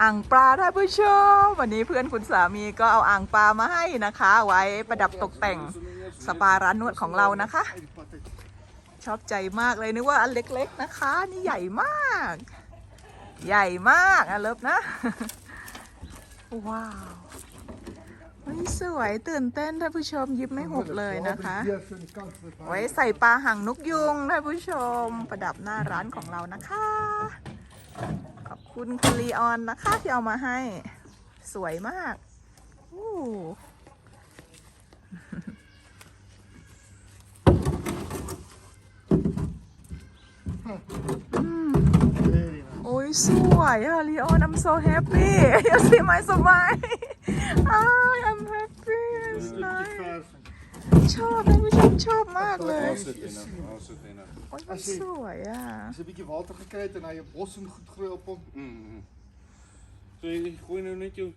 อ่างปลาท่านผู้ชมวันนี้เพื่อนคุณสามีก็เอาอ่างปลามาให้นะคะ ไว้ประดับตกแต่งสปาร้านนวดของเรานะคะ ชอบใจมากเลยนึกว่าอันเล็กๆนะคะ นี่ใหญ่มาก ใหญ่มากอะเลิฟนะ ว้าวสวยตื่นเต้นท่านผู้ชมยิ้มไม่หุบเลยนะคะ ไว้ใส่ปลาหางนกยุงท่านผู้ชมประดับหน้าร้านของเรานะคะ คุณคุณลีออนนะคะที่เอามาให้ สวยมากอู้อืมโอ้ยสวยอะลีออน I'm so happy you see my smile I am happy it's nice ชอบท่านผู้ชมชอบมากเลย I'll sit in her. I'll sit in her. โอ้ยมันสวยอ่ะ As 'n bietjie water gekry het en hy 'n bossing goed groei op hom. Mm. So jy gooi nou net jou